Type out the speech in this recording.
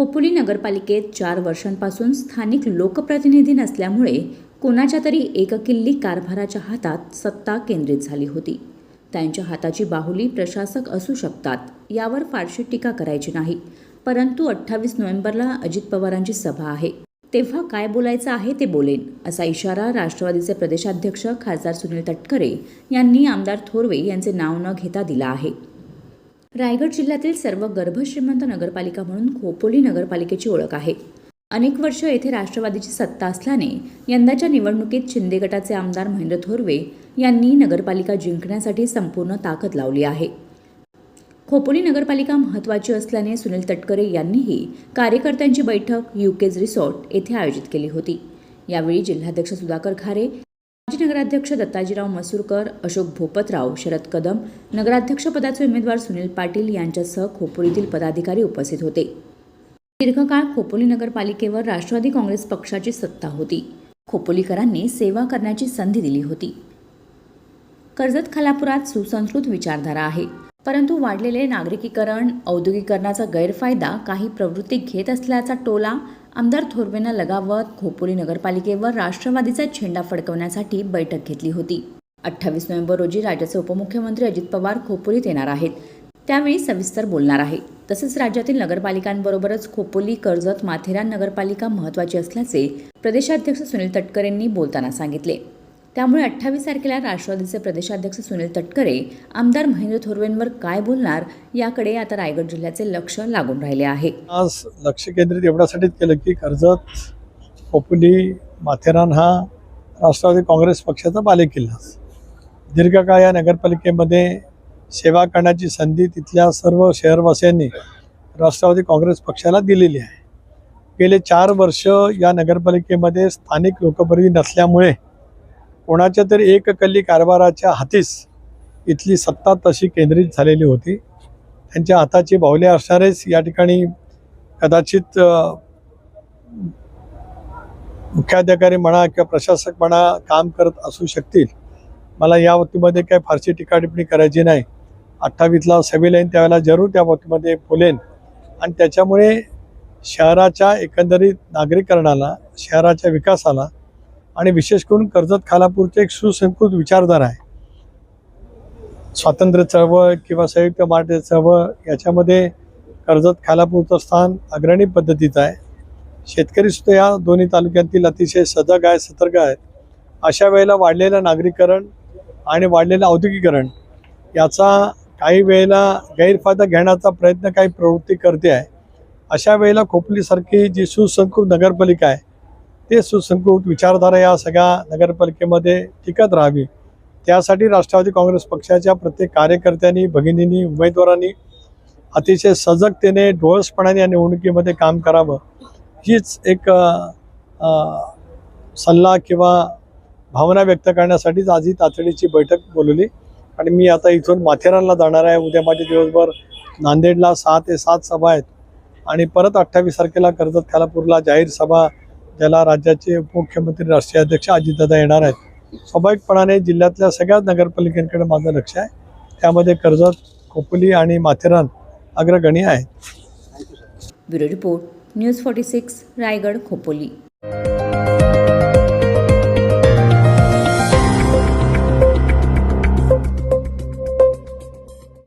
नगरपालिकेत चार वर्षांपासून स्थानिक लोकप्रतिनिधी नसल्यामुळे कोणाच्या तरी एककिल्ली कारभाराच्या हातात सत्ता केंद्रित झाली होती. त्यांच्या हाताची बाहुली प्रशासक असू शकतात यावर फारशी टीका करायची नाही. परंतु अठ्ठावीस नोव्हेंबरला अजित पवारांची सभा आहे. तेव्हा काय बोलायचं आहे ते बोलेन असा इशारा राष्ट्रवादीचे प्रदेशाध्यक्ष खासदार सुनील तटकरे यांनी आमदार थोरवे यांचे नाव न घेता दिला आहे. रायगड जिल्ह्यातील सर्व गर्भश्रीमंत नगरपालिका म्हणून खोपोली नगरपालिकेची ओळख आहे. अनेक वर्ष येथे राष्ट्रवादीची सत्ता असल्याने यंदाच्या निवडणुकीत शिंदे गटाचे आमदार महेंद्र थोरवे यांनी नगरपालिका जिंकण्यासाठी संपूर्ण ताकद लावली आहे. खोपोली नगरपालिका महत्त्वाची असल्याने सुनील तटकरे यांनीही कार्यकर्त्यांची बैठक युकेज रिसॉर्ट येथे आयोजित केली होती. यावेळी जिल्हाध्यक्ष सुधाकर खारे माजी नगराध्यक्ष दत्ताजीराव मसूरकर अशोक भोपतराव शरद कदम नगराध्यक्षपदाचे उमेदवार सुनील पाटील यांच्यासह खोपोलीतील पदाधिकारी उपस्थित होते. दीर्घकाळ खोपोली नगरपालिकेवर राष्ट्रवादी काँग्रेस पक्षाची सत्ता होती. खोपोलीकरांनी सेवा करण्याची संधी दिली होती. कर्जत खालापुरात सुसंस्कृत विचारधारा आहे. परंतु वाढलेले नागरिकीकरण औद्योगिकरणाचा गैरफायदा काही प्रवृत्ती घेत असल्याचा टोला आमदार थोरवेनं लगावत खोपोली नगरपालिकेवर राष्ट्रवादीचा झेंडा फडकवण्यासाठी बैठक घेतली होती. अठ्ठावीस नोव्हेंबर रोजी राज्याचे उपमुख्यमंत्री अजित पवार खोपोलीत येणार आहेत. त्यावेळी सविस्तर बोलणार आहे. तसेच राज्यातील नगरपालिकांबरोबरच खोपोली कर्जत माथेरान नगरपालिका महत्त्वाची असल्याचे प्रदेशाध्यक्ष सुनील तटकरेंनी बोलताना सांगितले. त्यामुळे अठ्ठावीस तारखेला राष्ट्रवादीचे प्रदेशाध्यक्ष सुनील तटकरे आमदार महेंद्र थोरवेंवर काय बोलणार याकडे आता रायगड जिल्ह्याचे लक्ष लागून राहिले आहे. आज लक्ष केंद्रित एवढ्यासाठीच केलं की कर्जत खोपोली माथेरान हा राष्ट्रवादी काँग्रेस पक्षाचा बालेकिल्ला. दीर्घकाळ या नगरपालिकेमध्ये सेवा करण्याची संधी तिथल्या सर्व शहरवासियांनी राष्ट्रवादी काँग्रेस पक्षाला दिलेली आहे. गेले चार वर्ष या नगरपालिकेमध्ये स्थानिक लोकप्रतिनिधी नसल्यामुळे कोणाच्या तरी एककल्ली कारभाराच्या हातीस इथली सत्ता तशी केंद्रित झालेली होती. त्यांच्या हाताची बाहुले असणारेच या ठिकाणी कदाचित मुख्याधिकारी म्हणा किंवा प्रशासक म्हणा काम करत असू शकतील. मला या बाबतीमध्ये काही फारशी टीका टिप्पणी करायची नाही. अठ्ठावीसला सभेला येईन त्यावेळेला जरूर त्या बाबतीमध्ये बोलेन. आणि त्याच्यामुळे शहराच्या एकंदरीत नागरीकरणाला शहराच्या विकासाला आणि विशेष करून कर्जत खालापूरचे एक सुसंस्कृत विचारधारा आहे. स्वातंत्र्य चळवळ किंवा संयुक्त मराठी चळवळ याच्यामध्ये कर्जत खालापूरचं स्थान अग्रणी पद्धतीचं आहे. शेतकरी सुद्धा या दोन्ही तालुक्यातील अतिशय सजग आहे सतर्क आहेत. अशा वेळेला वाढलेलं नागरीकरण आणि वाढलेलं औद्योगिकरण याचा काही वेळेला गैरफायदा घेण्याचा प्रयत्न काही प्रवृत्ती करते आहे. अशा वेळेला खोपलीसारखी जी सुसंस्कृत नगरपालिका आहे ते सुसंकृत विचारधारा या सगळ्या नगरपालिकेमध्ये टिकत राहावी. त्यासाठी राष्ट्रवादी काँग्रेस पक्षाच्या प्रत्येक कार्यकर्त्यांनी भगिनींनी उमेदवारांनी अतिशय सजगतेने डोळसपणाने या निवडणुकीमध्ये काम करावं. हीच एक सल्ला किंवा भावना व्यक्त करण्यासाठीच आज ही तातडीची बैठक बोलवली. आणि मी आता इथून माथेरानला जाणार आहे. उद्या माझे दिवसभर नांदेडला सहा ते सात सभा आहेत. आणि परत अठ्ठावीस तारखेला कर्जत खालापूरला जाहीर सभा ज्याला राज्याचे उपमुख्यमंत्री राष्ट्रीय अध्यक्ष अजितदादा येणार आहेत. स्वाभाविकपणाने जिल्ह्यातल्या सगळ्याच नगरपालिकांकडे माझं लक्ष आहे. त्यामध्ये कर्जत खोपोली आणि माथेरान अग्रगणी आहेत. Bureau report news forty six Raigad Khopoli.